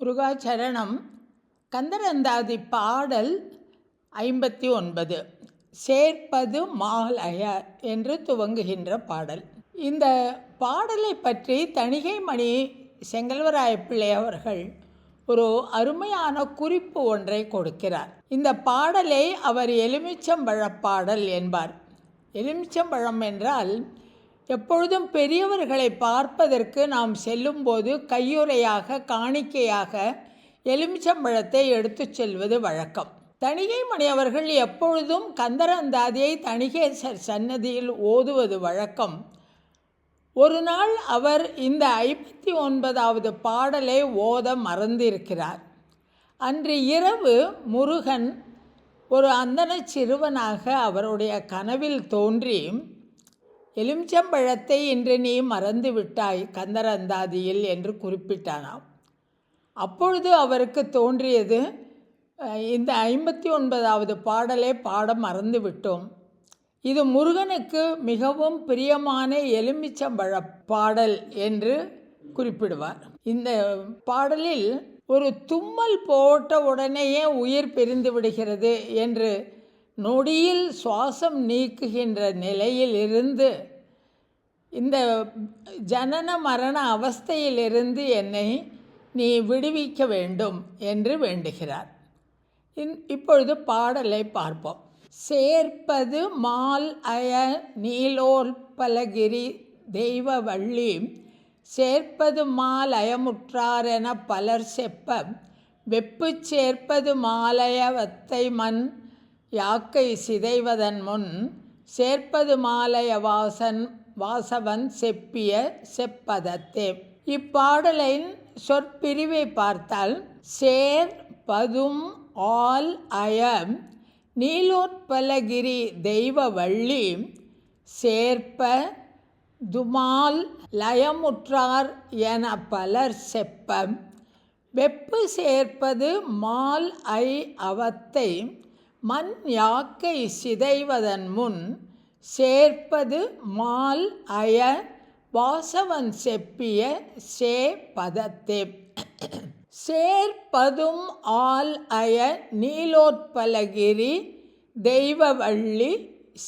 முருகாச்சரணம் கந்தரந்தாதி பாடல் ஐம்பத்தி ஒன்பது. சேர்ப்பது மாலய என்று துவங்குகின்ற பாடல். இந்த பாடலை பற்றி தணிகைமணி செங்கல்வராய பிள்ளை அவர்கள் ஒரு அருமையான குறிப்பு ஒன்றை கொடுக்கிறார். இந்த பாடலை அவர் எலுமிச்சம்பழ பாடல் என்பார். எலுமிச்சம்பழம் என்றால் எப்பொழுதும் பெரியவர்களை பார்ப்பதற்கு நாம் செல்லும்போது கையுறையாக காணிக்கையாக எலுமிச்சம்பழத்தை எடுத்துச் செல்வது வழக்கம். தணிகை அவர்கள் எப்பொழுதும் கந்தரந்தாதியை தணிகேசர் சன்னதியில் ஓதுவது வழக்கம். ஒரு நாள் அவர் இந்த ஐம்பத்தி ஒன்பதாவது பாடலை ஓத மறந்திருக்கிறார். அன்று இரவு முருகன் ஒரு அந்தனச் சிறுவனாக அவருடைய கனவில் தோன்றி எலுமிச்சம்பழத்தை இன்று நீ மறந்து விட்டாய் கந்தரந்தாதியில் என்று குறிப்பிட்டானாம். அப்பொழுது அவருக்கு தோன்றியது இந்த ஐம்பத்தி ஒன்பதாவது பாடலை பாட மறந்து விட்டோம் இது முருகனுக்கு மிகவும் பிரியமான எலுமிச்சம்பழ பாடல் என்று குறிப்பிடுவார். இந்த பாடலில் ஒரு தும்மல் போட்ட உடனேயே உயிர் பிரிந்து விடுகிறது என்று நொடியில் சுவாசம் நீக்குகின்ற நிலையில் இருந்து இந்த ஜனன மரண அவஸ்தையிலிருந்து என்னை நீ விடுவிக்க வேண்டும் என்று வேண்டுகிறார். இன் இப்பொழுது பாடலை பார்ப்போம். சேர்ப்பது மால் அய நீலோற்பலகிரி தெய்வ வள்ளி சேர்ப்பது மால் என பலர் செப்ப வெப்பு சேர்ப்பது மாலயவத்தை மண் யாக்கை சிதைவதன் முன் சேர்ப்பது மாலய வாசன் வாசவன் செப்பிய செப்பதத்தே. இப்பாடலின் சொற்பிரிவை பார்த்தால் சேர் பதும் ஆல் அயம் நீலோற்பலகிரி தெய்வ வள்ளி சேர்ப்ப துமால் லயமுற்றார் என பலர் செப்ப. வெப்பு சேர்ப்பது மால் ஐ அவத்தை மண் யாக்கை சிதைவதன் முன் சேர்ப்பது மால் அய வாசவன் செப்பிய சே பதத்தே. சேர்ப்பதும் ஆல் அய நீலோற்பலகிரி தெய்வவள்ளி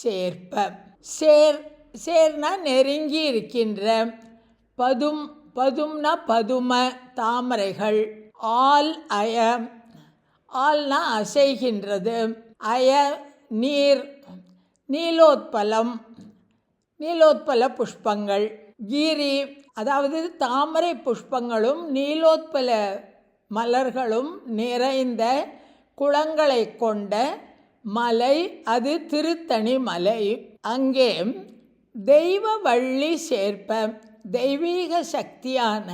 சேர்ப்ப. சேர் சேர்னா நெருங்கி இருக்கின்ற பதும் பதும்னா பதும தாமரைகள். ஆல் அய ஆல்னா அசைகின்றது. அய நீர் நீலோத்பலம் நீலோத்பல புஷ்பங்கள். கீரி அதாவது தாமரை புஷ்பங்களும் நீலோத்பல மலர்களும் நிறைந்த குளங்களை கொண்ட மலை அது திருத்தணி மலை. அங்கே தெய்வ வள்ளி சேர்ப்ப தெய்வீக சக்தியான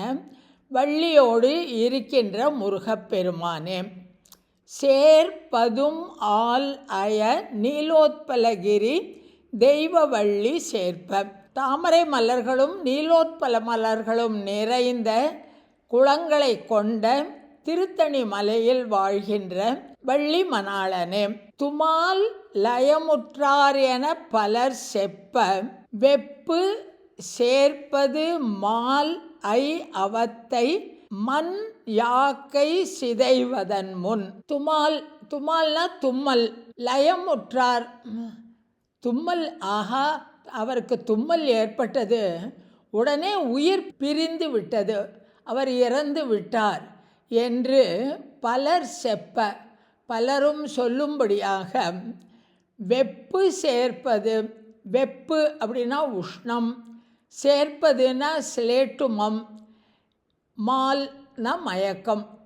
வள்ளியோடு இருக்கின்ற முருகப்பெருமானே சேர்ப்பதும் ஆல் அய நீலோத்பலகிரி தெய்வவள்ளி சேர்ப்ப. தாமரை மலர்களும் நீலோத்பல மலர்களும் நிறைந்த குளங்களை கொண்ட திருத்தணி மலையில் வாழ்கின்ற வள்ளி மணாளனே. துமால் லயமுற்றார் என பலர் செப்ப. வெப்பு சேர்ப்பது மால் ஐ அவத்தை மண் யாக்கை சிதைவதன் முன். துமால் துமால்னா தும்மல் லயமுற்றார். தும்மல் ஆகா அவருக்கு தும்மல் ஏற்பட்டது. உடனே உயிர் பிரிந்து விட்டது. அவர் இறந்து விட்டார் என்று பலர் செப்ப பலரும் சொல்லும்படியாக வெப்பு சேர்ப்பது வெப்பு அப்படின்னா உஷ்ணம் சேர்ப்பதுன்னா சிலேட்டுமம் மால்னா மயக்கம்.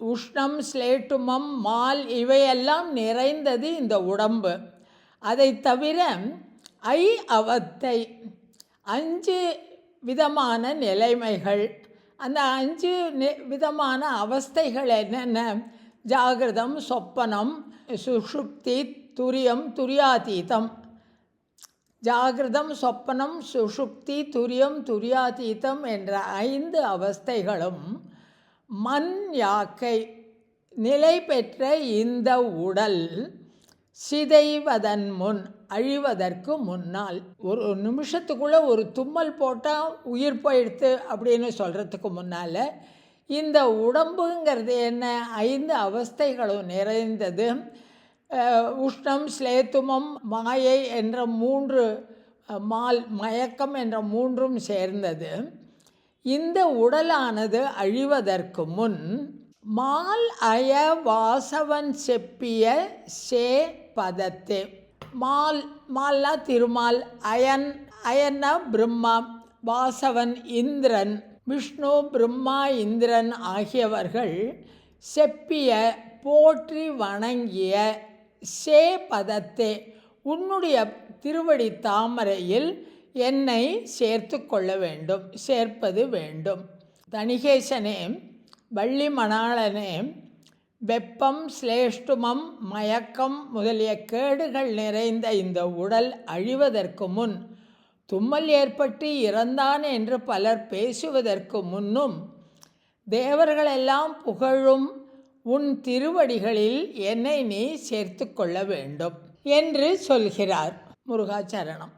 உஷ்ணம் ஸ்லேட்டுமம் மால் இவையெல்லாம் நிறைந்தது இந்த உடம்பு. அதை தவிர ஐ அவத்தை அஞ்சு விதமான நிலைமைகள். அந்த அஞ்சு விதமான அவஸ்தைகள் என்னென்ன? ஜாகிரதம் சொப்பனம் சுஷுப்தி துரியம் துரியாதீதம். ஜாகிரதம் சொப்பனம் சுஷுப்தி துரியம் துரியாதீதம் என்ற ஐந்து அவஸ்தைகளும் மண் யாக்கை நிலை பெற்ற இந்த உடல் சிதைவதன் முன் அழிவதற்கு முன்னால். ஒரு நிமிஷத்துக்குள்ளே ஒரு தும்மல் போட்டால் உயிர் போயிடுத்து அப்படின்னு சொல்கிறதுக்கு முன்னால் இந்த உடம்புங்கிறது என்ன? ஐந்து அவஸ்தைகளும் நிறைந்தது. உஷ்ணம் ஸ்லேத்துமம் மாயை என்ற மூன்று மால் மயக்கம் என்ற மூன்றும் சேர்ந்தது. இந்த உடலானது அழிவதற்கு முன் மால் அய வாசவன் செப்பிய சே பதத்தே. மால் மால்னா திருமால் அயன் அயன்னா பிரம்மா வாசவன் இந்திரன் விஷ்ணு பிரம்மா இந்திரன் ஆகியவர்கள் செப்பிய போற்றி வணங்கிய சே பதத்தே உன்னுடைய திருவடி தாமரையில் என்னை சேர்த்து கொள்ள வேண்டும் சேர்ப்பது வேண்டும். தணிகேசனே வள்ளி மணாளனே வெப்பம் சிலேஷ்டுமம் மயக்கம் முதலிய கேடுகள் நிறைந்த இந்த உடல் அழிவதற்கு முன் தும்மல் ஏற்பட்டு இறந்தான் என்று பலர் பேசுவதற்கு முன்னும் தேவர்களெல்லாம் புகழும் உன் திருவடிகளில் என்னை நீ சேர்த்து கொள்ள வேண்டும் என்று சொல்கிறார் முருகாச்சரணம்.